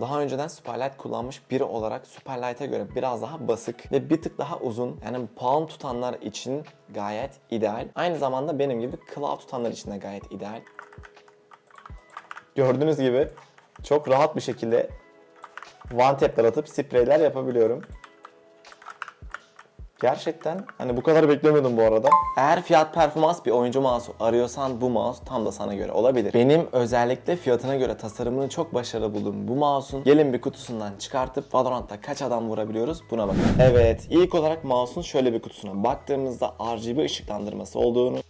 Daha önceden Superlight kullanmış biri olarak Superlight'a göre biraz daha basık ve bir tık daha uzun. Yani palm tutanlar için gayet ideal. Aynı zamanda benim gibi claw tutanlar için de gayet ideal. Gördüğünüz gibi çok rahat bir şekilde one tap'ler atıp spreyler yapabiliyorum. Gerçekten hani bu kadar beklemiyordum bu arada. Eğer fiyat performans bir oyuncu mouse arıyorsan bu mouse tam da sana göre olabilir. Benim özellikle fiyatına göre tasarımını çok başarılı bulduğum bu mouse'un gelin bir kutusundan çıkartıp Valorant'ta kaç adam vurabiliyoruz buna bakın. Evet ilk olarak mouse'un şöyle bir kutusuna baktığımızda RGB ışıklandırması olduğunu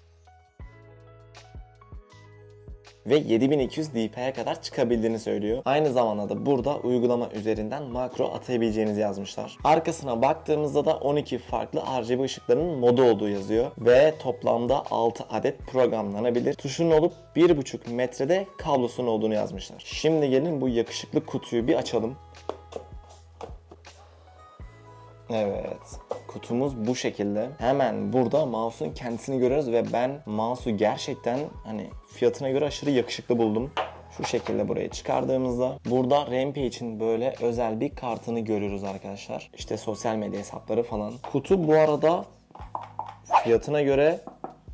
ve 7200 dpi'ye kadar çıkabildiğini söylüyor. Aynı zamanda da burada uygulama üzerinden makro atabileceğinizi yazmışlar. Arkasına baktığımızda da 12 farklı RGB ışıklarının modu olduğu yazıyor ve toplamda 6 adet programlanabilir. Tuşunun olup 1.5 metrede kablosunun olduğunu yazmışlar. Şimdi gelin bu yakışıklı kutuyu bir açalım. Evet. Kutumuz bu şekilde. Hemen burada mouse'un kendisini görüyoruz ve ben mouse'u gerçekten hani fiyatına göre aşırı yakışıklı buldum. Şu şekilde buraya çıkardığımızda burada Rampage'in böyle özel bir kartını görüyoruz arkadaşlar. İşte sosyal medya hesapları falan. Kutu bu arada fiyatına göre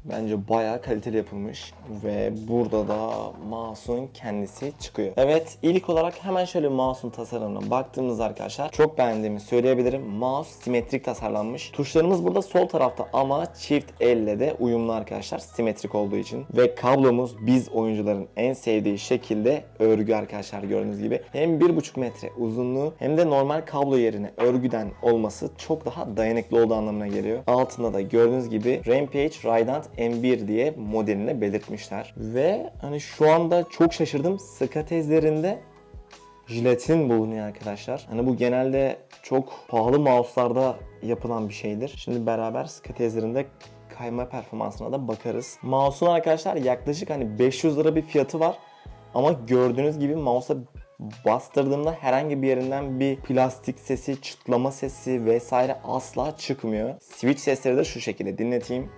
bence bayağı kaliteli yapılmış ve burada da mouse'un kendisi çıkıyor. Evet ilk olarak hemen şöyle mouse'un tasarımına baktığımızda arkadaşlar çok beğendiğimi söyleyebilirim. Mouse simetrik tasarlanmış. Tuşlarımız burada sol tarafta ama çift elle de uyumlu arkadaşlar simetrik olduğu için ve kablomuz biz oyuncuların en sevdiği şekilde örgü arkadaşlar gördüğünüz gibi. Hem 1.5 metre uzunluğu hem de normal kablo yerine örgüden olması çok daha dayanıklı olduğu anlamına geliyor. Altında da gördüğünüz gibi Rampage Radiant M1 diye modeline belirtmişler. Ve hani şu anda çok şaşırdım. Skatezlerinde jiletin bulunuyor arkadaşlar. Hani bu genelde çok pahalı mouse'larda yapılan bir şeydir. Şimdi beraber skatezlerinde kayma performansına da bakarız. Mouse'un arkadaşlar yaklaşık hani 500 lira bir fiyatı var. Ama gördüğünüz gibi mouse'a bastırdığımda herhangi bir yerinden bir plastik sesi, çıtlama sesi vesaire asla çıkmıyor. Switch sesleri de şu şekilde dinleteyim.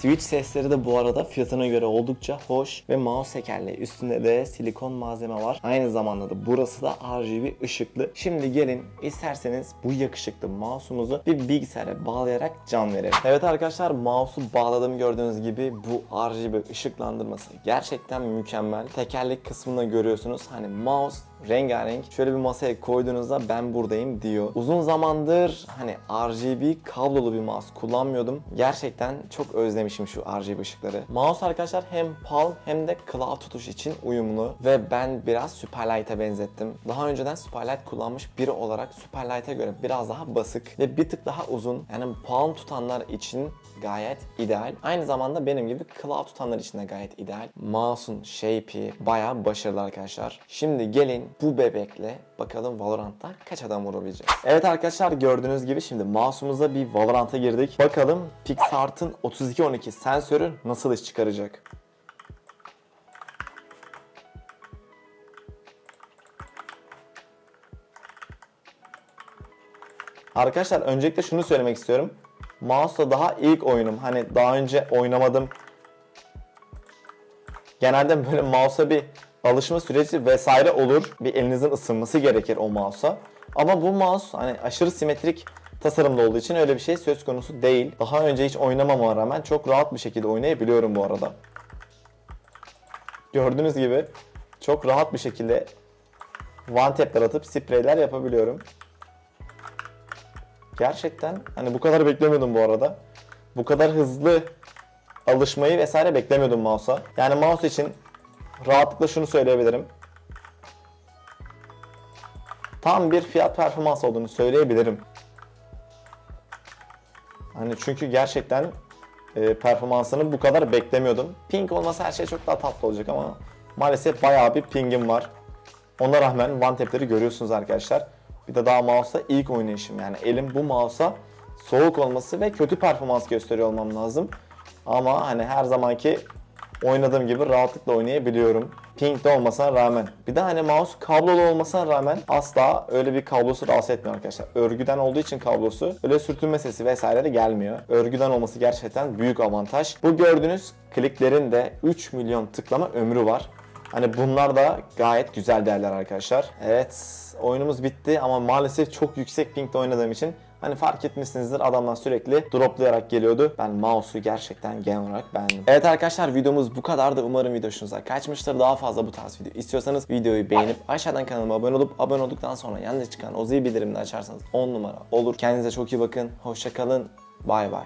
Switch sesleri de bu arada fiyatına göre oldukça hoş ve mouse tekerleği üstünde de silikon malzeme var. Aynı zamanda da burası da RGB ışıklı. Şimdi gelin isterseniz bu yakışıklı mouse'umuzu bir bilgisayara bağlayarak can verelim. Evet arkadaşlar mouse'u bağladım gördüğünüz gibi bu RGB ışıklandırması gerçekten mükemmel. Tekerlek kısmında görüyorsunuz hani mouse rengarenk şöyle bir masaya koyduğunuzda ben buradayım diyor. Uzun zamandır hani RGB kablolu bir mouse kullanmıyordum. Gerçekten çok özlemişim şu RGB ışıkları. Mouse arkadaşlar hem palm hem de claw tutuş için uyumlu ve ben biraz Superlight'a benzettim. Daha önceden Superlight kullanmış biri olarak Superlight'a göre biraz daha basık ve bir tık daha uzun. Yani palm tutanlar için gayet ideal. Aynı zamanda benim gibi claw tutanlar için de gayet ideal. Mouse'un shape'i bayağı başarılı arkadaşlar. Şimdi gelin bu bebekle bakalım Valorant'ta kaç adam vurabileceğiz. Evet arkadaşlar gördüğünüz gibi şimdi mouse'umuzla bir Valorant'a girdik. Bakalım PixArt'ın 3212 sensörü nasıl iş çıkaracak? Arkadaşlar öncelikle şunu söylemek istiyorum. Mouse'la daha ilk oyunum. Hani daha önce oynamadım. Genelde böyle mouse'a bir alışma süreci vesaire olur. Bir elinizin ısınması gerekir o mouse'a. Ama bu mouse hani aşırı simetrik tasarımda olduğu için öyle bir şey söz konusu değil. Daha önce hiç oynamama rağmen çok rahat bir şekilde oynayabiliyorum bu arada. Gördüğünüz gibi çok rahat bir şekilde one tap'ler atıp spreyler yapabiliyorum. Gerçekten hani bu kadar beklemiyordum bu arada. Bu kadar hızlı alışmayı vesaire beklemiyordum mouse'a. Yani mouse için rahatlıkla şunu söyleyebilirim. Tam bir fiyat performans olduğunu söyleyebilirim. Hani çünkü gerçekten e, performansını bu kadar beklemiyordum. Ping olmasa her şey çok daha tatlı olacak ama maalesef bayağı bir pingim var. Ona rağmen one tap'leri görüyorsunuz arkadaşlar. Bir de daha mouse'la ilk oynayışım yani elim bu mouse'a soğuk olması ve kötü performans gösteriyor olmam lazım. Ama hani her zamanki oynadığım gibi rahatlıkla oynayabiliyorum. Pink'te olmasına rağmen. Bir de hani mouse kablolu olmasına rağmen asla öyle bir kablosu rahatsız etmiyor arkadaşlar. Örgüden olduğu için kablosu öyle sürtünme sesi vesaire de gelmiyor. Örgüden olması gerçekten büyük avantaj. Bu gördüğünüz kliklerin de 3 milyon tıklama ömrü var. Hani bunlar da gayet güzel değerler arkadaşlar. Evet oyunumuz bitti ama maalesef çok yüksek pingde oynadığım için Hani fark etmişsinizdir adamlar sürekli droplayarak geliyordu. Ben mouse'u gerçekten genel olarak beğendim. Evet arkadaşlar videomuz bu kadardı. Umarım video hoşunuza kaçmıştır. Daha fazla bu tarz video istiyorsanız videoyu beğenip aşağıdan kanalıma abone olup abone olduktan sonra yanında çıkan o zil bildirimini açarsanız 10 numara olur. Kendinize çok iyi bakın. Hoşça kalın. Bay bay.